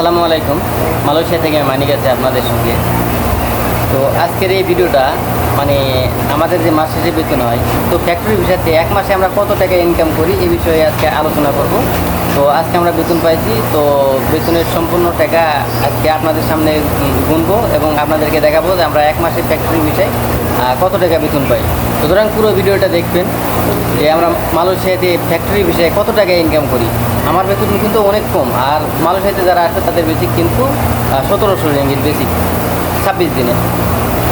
আসসালামু আলাইকুম। মালয়েশিয়া থেকে মানিক আছি আপনাদের সঙ্গে। তো আজকের এই ভিডিওটা মানে আমাদের যে মাসে যে বেতন হয়, তো ফ্যাক্টরি বিষয়তে এক মাসে আমরা কত টাকা ইনকাম করি এই বিষয়ে আজকে আলোচনা করব। তো আজকে আমরা বেতন পাইছি, তো বেতনের সম্পূর্ণ টাকা আজকে আপনাদের সামনে গুনবো এবং আপনাদেরকে দেখাবো যে আমরা এক মাসে ফ্যাক্টরি বিষয়ে কত টাকা বেতন পাই। সুতরাং পুরো ভিডিওটা দেখবেন যে আমরা মালয়েশিয়াতে ফ্যাক্টরি বিষয়ে কত টাকা ইনকাম করি। আমার বেতন কিন্তু অনেক কম, আর মালয়েশিয়াতে যারা আছে তাদের বেসিক কিন্তু সতেরোশো রেঙ্গিত বেসিক ছাব্বিশ দিনে।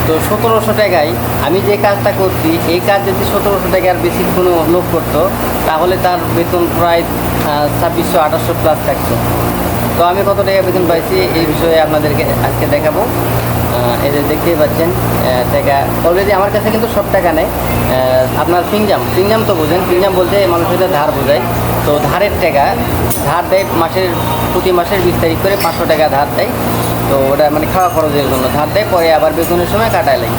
তো সতেরোশো টাকায় আমি যে কাজটা করছি, এই কাজ যদি সতেরোশো টাকার বেশি কোনো লোক করতো, তাহলে তার বেতন প্রায় ছাব্বিশশো, আঠাশশো প্লাস থাকতো। তো আমি কত টাকা বেতন পাইছি এই বিষয়ে আপনাদেরকে আজকে দেখাবো। যে দেখতেই পাচ্ছেন টাকা। অলরেডি আমার কাছে কিন্তু সব টাকা আহ, আপনার পিংজাম পিংজাম তো বোঝেন পিংজাম বলতে মানুষের ধার বোঝায়। তো ধারের টাকা ধার দেয় মাসের প্রতি মাসের বিশ তারিখ করে পাঁচশো টাকা ধার দেয়। তো ওটা মানে খাওয়া খরচের জন্য। ধার দেয় পরে আবার বেতনের সময় কাটায় লাগে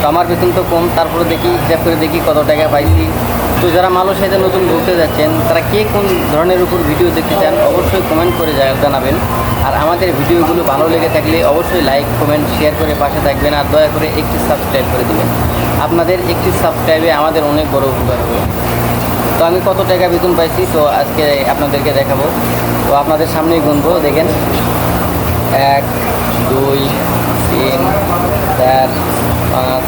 তো আমার বেতন তো কম, তারপরে দেখি, হিসাব করে দেখি কত টাকা পাইছি। তো যারা মালয়েশিয়াতে নতুন ঘুরতে যাচ্ছেন, তারা কে কোন ধরনের উপর ভিডিও দেখতে চান, অবশ্যই কমেন্ট করে জানাবেন। আর আমাদের ভিডিওগুলো ভালো লেগে থাকলে অবশ্যই লাইক কমেন্ট শেয়ার করে পাশে থাকবেন আর দয়া করে একটি সাবস্ক্রাইব করে দেবেন। আপনাদের একটি সাবস্ক্রাইবে আমাদের অনেক বড় উপকার হবে। তো আমি কত টাকা বেতন পাইছি, তো আজকে আপনাদেরকে দেখাবো। তো আপনাদের সামনেই গুনবো, দেখেন। এক, দুই, তিন, চার পাঁচ,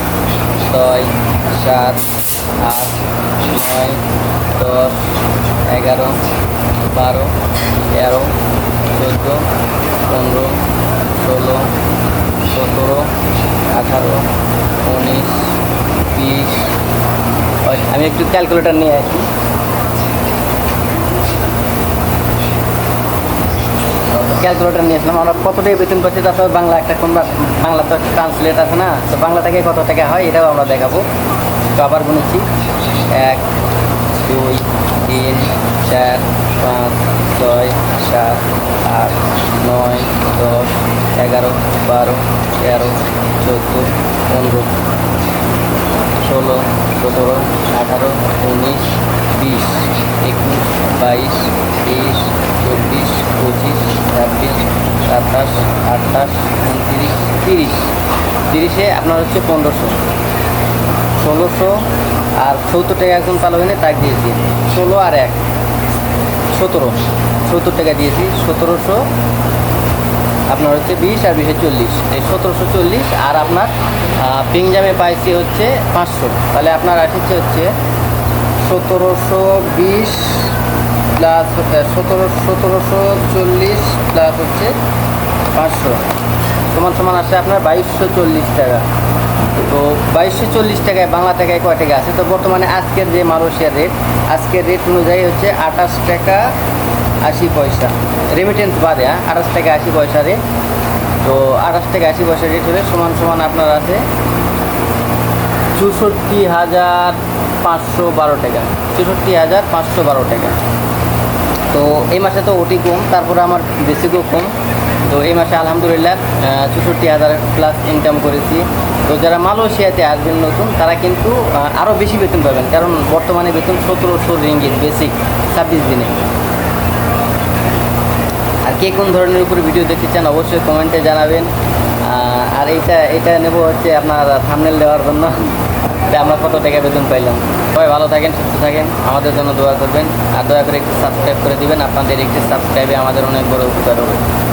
ছয়, সাত, আট, নয়, দশ, এগারো, বারো, তেরো, চোদ্দ, পনেরো, ষোলো, সতেরো, আঠারো, উনিশ, বিশ। আমি একটু ক্যালকুলেটার নিয়ে আসি। ক্যালকুলেটর নিয়েছিলাম আমরা কতটাই বেতন করছি তারপর বাংলা একটা কোন বাংলা তো ট্রান্সলেট আছে না। তো বাংলা থেকে কত টাকা হয় এটাও আমরা দেখাবো। তো আবার গুনেছি। এক, দুই, তিন, চার, পাঁচ, ছয়, সাত, আট, নয়, দশ, এগারো, বারো, তেরো, চোদ্দ, পনেরো, ষোলো, সতেরো, আঠারো, উনিশ, বিশ, একুশ, বাইশ, তেইশ চব্বিশ, পঁচিশ, ছাব্বিশ, সাতাশ, আঠাশ, উনত্রিশ, তিরিশ। তিরিশে আপনার হচ্ছে পনেরোশো। ষোলোশো আর সত্তর টাকা একজন এনে তাক দিয়েছি। ষোলো আর এক। সতেরো। সত্তর টাকা দিয়েছি, সতেরোশো। আপনার হচ্ছে বিশ আর বিশে চল্লিশ। এই সতেরোশো চল্লিশ আর আপনার পিংজামে পাইছি হচ্ছে পাঁচশো। তাহলে আপনার আসছে হচ্ছে সতেরোশো বিশ প্লাস সতেরো, সতেরোশো চল্লিশ প্লাস হচ্ছে পাঁচশো। সমান সমান আসে আপনার বাইশশো চল্লিশ টাকা। তো বাইশশো চল্লিশ টাকায়, বাংলা টাকায় কয় টাকা আছে? তো বর্তমানে আজকের যে মালয়েশিয়ার রেট আজকের রেট অনুযায়ী হচ্ছে আঠাশ টাকা আশি পয়সা। রেমিটেন্স বাদে হ্যাঁ? আঠাশ টাকা আশি পয়সা রেট তো আঠাশ টাকা আশি পয়সা রেট হলে সমান সমান আপনার আছে চৌষট্টি হাজার পাঁচশো বারো টাকা। চৌষট্টি হাজার পাঁচশো বারো টাকা। তো এই মাসে তো ওটি কম, তারপরে আমার বেসিকও কম। তো এই মাসে আলহামদুলিল্লাহ চৌষট্টি হাজার প্লাস ইনকাম করেছি। তো যারা মালয়েশিয়াতে আসবেন নতুন, তারা কিন্তু আরও বেশি বেতন পাবেন। কারণ বর্তমানে বেতন সতেরোশো রিঙ্গিত বেসিক ছাব্বিশ দিনে। আর কে কোন ধরনের উপরে ভিডিও দেখতে চান, অবশ্যই কমেন্টে জানাবেন। আর এইটা এটা নেব হচ্ছে আপনার থামনেল দেওয়ার জন্য। যে আমরা কত টাকা বেতন পাইলাম? সবাই ভালো থাকেন, সুস্থ থাকেন, আমাদের জন্য দোয়া করবেন। আর দয়া করে একটু সাবস্ক্রাইব করে দিবেন। আপনাদের একটি সাবস্ক্রাইবে আমাদের অনেক বড় উপকার হবে।